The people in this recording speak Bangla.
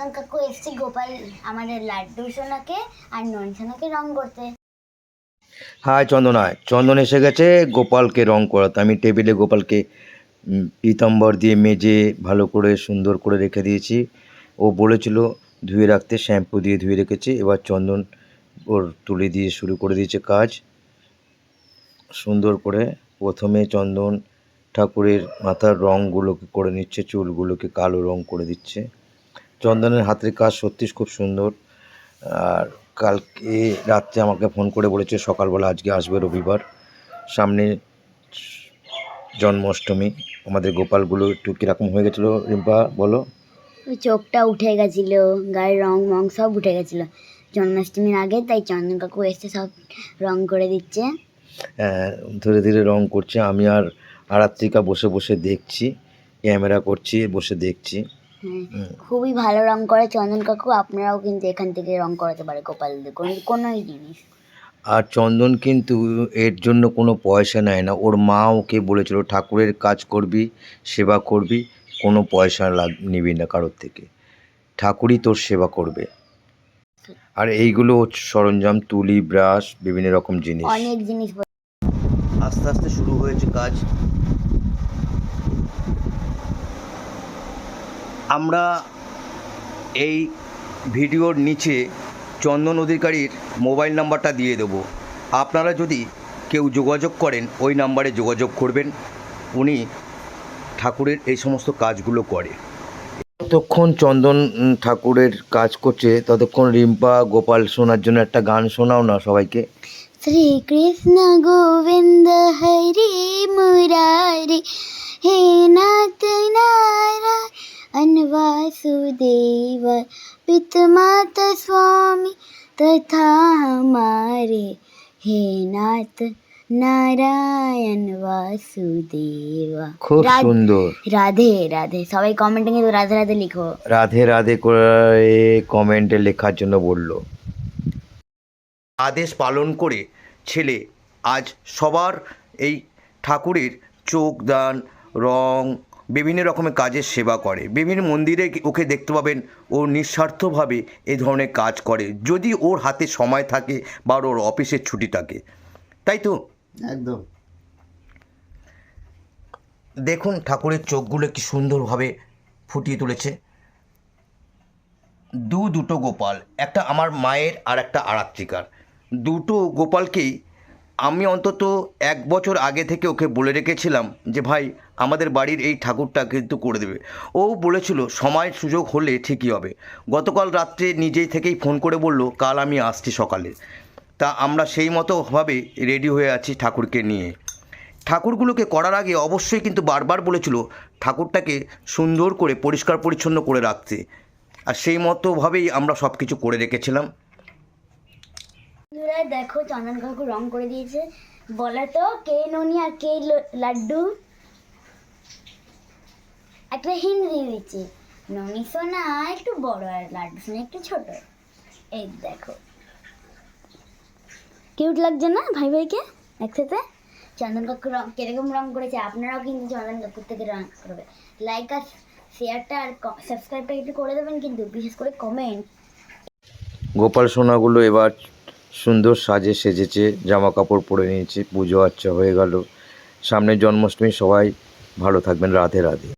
চন্দন কাকু এসছে গোপাল, আমাদের লাড্ডু সোনাকে আর নন সোনাকে রং করতে। হাই চন্দন চন্দন এসে গেছে, গোপালকে রং করাতে। আমি টেবিলে গোপালকে পিতাম্বর দিয়ে মেজে, ভালো করে, সুন্দর করে রেখে দিয়েছি। ও বলেছিল, ধুয়ে রাখতে, শ্যাম্পু দিয়ে ধুয়ে রেখেছি। এবার চন্দন ওর তুলে দিয়ে শুরু করে দিয়েছে কাজ। সুন্দর করে প্রথমে চন্দন ঠাকুরের মাথার রঙগুলোকে করে নিচ্ছে, চুলগুলোকে কালো রং করে দিচ্ছে। চন্দনের হাতের কাজ সত্যি খুব সুন্দর। আর কালকে রাত্রে আমাকে ফোন করে বলেছে সকালবেলা আজকে আসবে রবিবার। সামনে জন্মাষ্টমী আমাদের গোপালগুলো একটু কীরকম হয়ে গেছিল রিম্পা বলো? চোখটা উঠে গেছিল গায়ের রং মং সব উঠে গেছিল। জন্মাষ্টমীর আগে তাই চন্দন কাকু এসে সব রং করে দিচ্ছে। হ্যাঁ, ধীরে ধীরে রং করছে। আমি আর আরাত্রিকা বসে বসে দেখছি ক্যামেরা করছি বসে দেখছি। খুবই ভালো রং করে চন্দন কাকু আপনারাও কিন্তু এখান থেকে রং করাতে পারে দিয়ে কোনো কোনোই জিনিস? আর চন্দন কিন্তু এর জন্য কোনো পয়সা নেয় না। ওর মা ওকে বলেছিল ঠাকুরের কাজ করবি সেবা করবি কোনো পয়সা লাগ নিবি না কারোর থেকে। ঠাকুরই তোর সেবা করবে। আর এইগুলো সরঞ্জাম তুলি ব্রাশ বিভিন্ন রকম জিনিস। অনেক জিনিস আস্তে আস্তে শুরু হয়েছে কাজ। আমরা এই ভিডিওর নিচে চন্দন অধিকারীর মোবাইল নাম্বারটা দিয়ে দেবো। আপনারা যদি কেউ যোগাযোগ করেন, ওই নাম্বারে যোগাযোগ করবেন। উনি ঠাকুরের এই সমস্ত কাজগুলো করে। যতক্ষণ চন্দন ঠাকুরের কাজ করছে, ততক্ষণ রিম্পা, গোপাল শোনার জন্য একটা গান শোনাও না সবাইকে। শ্রী কৃষ্ণ গোবিন্দ হরি মুরারি, হে নাথ নারায়ণ वासुदेव पितमाता स्वामी तथा हमारे हे नाथ নারায়ণ বাসুদেবা খুব রাধ- সুন্দর রাধে রাধে সবাই কমেন্টে কিন্তু রাধে রাধে লিখো রাধে রাধে করে কমেন্টে লেখার জন্য বলল আদেশ পালন করে ছেলে আজ সবার এই ঠাকুরের চোখ দান রং বিভিন্ন রকমের কাজের সেবা করে। বিভিন্ন মন্দিরে ওকে দেখতে পাবেন ও নিঃস্বার্থভাবে এই ধরনের কাজ করে যদি ওর হাতে সময় থাকে বা ওর অফিসের ছুটি থাকে। তাই তো? একদম। দেখুন ঠাকুরের চোখগুলো কি সুন্দরভাবে ফুটিয়ে তুলেছে। দু দুটো গোপাল একটা আমার মায়ের আর একটা আরাত্রিকার। দুটো গোপালকেই আমি অন্তত এক বছর আগে থেকে ওকে বলে রেখেছিলাম যে ভাই আমাদের বাড়ির এই ঠাকুরটা কিন্তু করে দেবে। ও বলেছিল সময় সুযোগ হলে ঠিকই হবে। গতকাল রাত্রে নিজেই থেকেই ফোন করে বলল, কাল আমি আসছি সকালে। তা আমরা সেই মতোভাবে রেডি হয়ে আছি ঠাকুরকে নিয়ে। ঠাকুরগুলোকে করার আগে অবশ্যই কিন্তু বারবার বলেছিল, ঠাকুরটাকে সুন্দর করে, পরিষ্কার পরিচ্ছন্ন করে রাখতে। আর সেই মতোভাবেই আমরা সব কিছু করে রেখেছিলাম। দেখো, চন্দন কাকু রং করে দিয়েছে। বলো তো, কে ননি আর কে লাড্ডু? একটা হিন্দি দিয়ে দিচ্ছি ননি সোনা একটু বড় আর লাড্ডু সোনা একটু ছোট। এই দেখো। কিউট লাগছে না ভাই ভাইকে? একসাথে? চন্দন কাকু রং কীরকম রং করেছে? আপনারাও কিন্তু চন্দন কাকুর থেকে রং করবে। লাইক আর শেয়ারটা আর সাবস্ক্রাইবটা একটু করে দেবেন কিন্তু, বিশেষ করে কমেন্ট গোপাল সোনাগুলো এবার সুন্দর সাজে সেজেছে জামা কাপড় পরে নিয়েছে, পুজো আচ্ছা হয়ে গেল। সামনে জন্মাষ্টমী সবাই ভালো থাকবেন, রাধে রাধে।